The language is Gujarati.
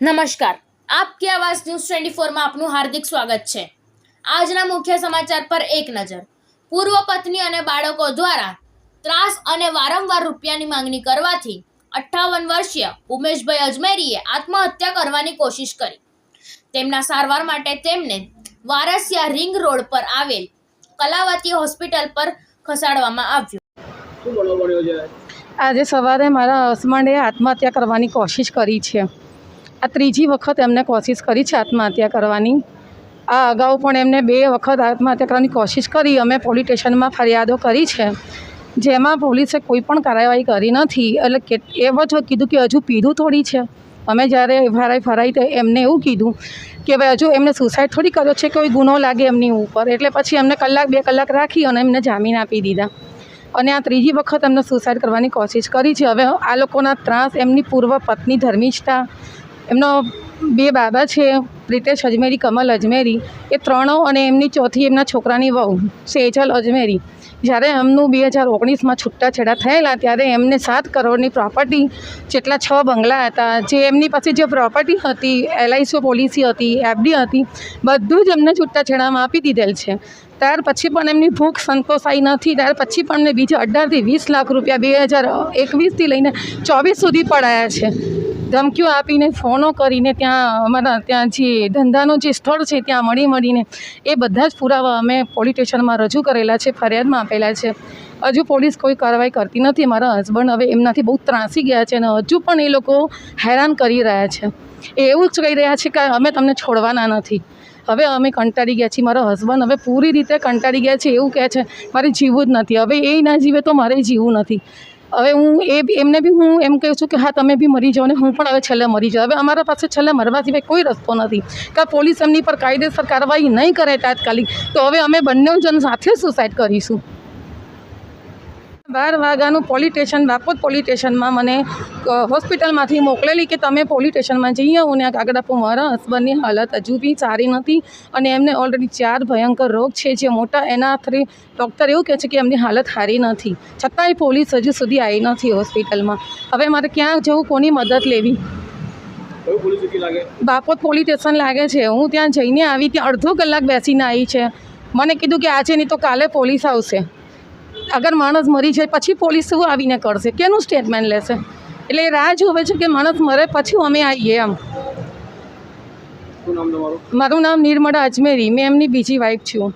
નમસ્કાર. આપ કે આવાસ ન્યૂઝ ટ્વેન્ટી ફોરમાં આપનું હાર્દિક સ્વાગત છે. આજના મુખ્ય સમાચાર પર એક નજર. પૂર્વ પત્ની અને બાળકો દ્વારા ત્રાસ અને વારંવાર રૂપિયાની માંગણી કરવાથી અઠ્ઠાવન વર્ષીય ઉમેશભાઈ અજમેરીએ આત્મહત્યા કરવાની કોશિશ કરી. તેમના સારવાર માટે તેમને વારસિયા રિંગ રોડ પર આવેલ કલાવતી હોસ્પિટલ પર ખસાડવામાં આવ્યું. આજે સવારે મારા હસબન્ડે આત્મહત્યા કરવાની કોશિશ કરી છે. આ ત્રીજી વખત એમને કોશિશ કરી છે આત્મહત્યા કરવાની. આ અગાઉ પણ એમને બે વખત આત્મહત્યા કરવાની કોશિશ કરી. અમે પોલીસ સ્ટેશનમાં ફરિયાદો કરી છે. જેમાં પોલીસે કોઈ પણ કાર્યવાહી કરી નથી. એટલે કે એમ જ કીધું કે હજુ પીધું થોડી છે. અમે જ્યારે ફરાઈ ફરાઈ એમને એવું કીધું કે ભાઈ હજુ એમને સુસાઇડ થોડી કર્યો છે કોઈ ગુનો લાગે એમની ઉપર. એટલે પછી એમને કલાક, બે કલાક રાખી અને એમને જામીન આપી દીધા. અને આ ત્રીજી વખત એમને સુસાઇડ કરવાની કોશિશ કરી છે. હવે આ લોકોના ત્રાસ એમની પૂર્વ પત્ની ધર્મિષ્ઠા એમનો બે બાબા છે, પ્રિતેશ અજમેરી, કમલ અજમેરી, એ ત્રણો અને એમની ચોથી એમના છોકરાની વહુ, સેજલ અજમેરી. જ્યારે એમનું બે હજાર ઓગણીસમાં છૂટાછેડા થયેલા, ત્યારે એમને સાત કરોડની પ્રોપર્ટી, જેટલા છ બંગલા હતા, જે એમની પાસે જે પ્રોપર્ટી હતી, એલઆઈસી પોલિસી હતી, એફડી હતી, બધું જ એમને છૂટાછેડામાં આપી દીધેલ છે. ત્યાર પછી પણ એમની ભૂખ સંતોષાઈ નથી, ત્યાર પછી પણ એમને બીજા અઢારથી વીસ લાખ રૂપિયા બે હજાર એકવીસથી લઈને ચોવીસ સુધી પડાયા છે. ધમકીઓ આપીને, ફોનો કરીને ત્યાં અમારા ત્યાં જે ધંધાનું જે સ્થળ છે, ત્યાં મળી મળીને એ બધા જ પુરાવા અમે પોલીસ સ્ટેશનમાં રજૂ કરેલા છે, ફરિયાદમાં આપેલા છે. હજુ પોલીસ કોઈ કાર્યવાહી કરતી નથી. મારા હસબન્ડ હવે એમનાથી બહુ ત્રાસી ગયા છે અને હજુ પણ એ લોકો હેરાન કરી રહ્યા છે. એ એવું જ કહી રહ્યા છે કે અમે તમને છોડવાના નથી. હવે અમે કંટાળી ગયા છીએ. મારો હસબન્ડ હવે પૂરી રીતે કંટાળી ગયા છે, એવું કહે છે, મારે જીવવું જ નથી. હવે એ ના જીવે તો મારે જીવવું નથી. હવે હું એ એમને બી હું એમ કહું છું કે હા, તમે બી મરી જાઓ ને હું પણ હવે છેલ્લે મરી જાઉં. હવે અમારા પાસે છેલ્લે મરવા સિવાય કોઈ રસ્તો નથી. કે પોલીસ એમની પર કાયદેસર કાર્યવાહી નહીં કરે તાત્કાલિક. તો હવે અમે બંને જણ સાથે સુસાઇડ કરીશું. બાર વાગ્યાનું પોલીસ સ્ટેશન બાપોદ પોલીસ સ્ટેશનમાં મને હોસ્પિટલમાંથી મોકલેલી કે તમે પોલીસ સ્ટેશનમાં જઈ આવો ને આ કાગળ આપો. મારા હસબન્ડની હાલત હજુ બી સારી નથી અને એમને ઓલરેડી ચાર ભયંકર રોગ છે. જે મોટા એના થ્રી ડૉક્ટર એવું કહે છે કે એમની હાલત સારી નથી. છતાંય પોલીસ હજુ સુધી આવી નથી હોસ્પિટલમાં. હવે મારે ક્યાં જવું? કોની મદદ લેવી? બાપોદ પોલીસ સ્ટેશન લાગે છે. હું ત્યાં જઈને આવી ત્યાં અડધો કલાક બેસીને આવી છે. મને કીધું કે આજે નહીં તો કાલે પોલીસ આવશે. અગર માણસ મરી જાય પછી પોલીસ શું આવીને કરશે? કેનું સ્ટેટમેન્ટ લેશે? એટલે એ રાહ જોવે છે કે માણસ મરે પછી અમે આવીએ એમ. મારું નામ નિર્મળા અજમેરી. મેં એમની બીજી વાઈફ છું.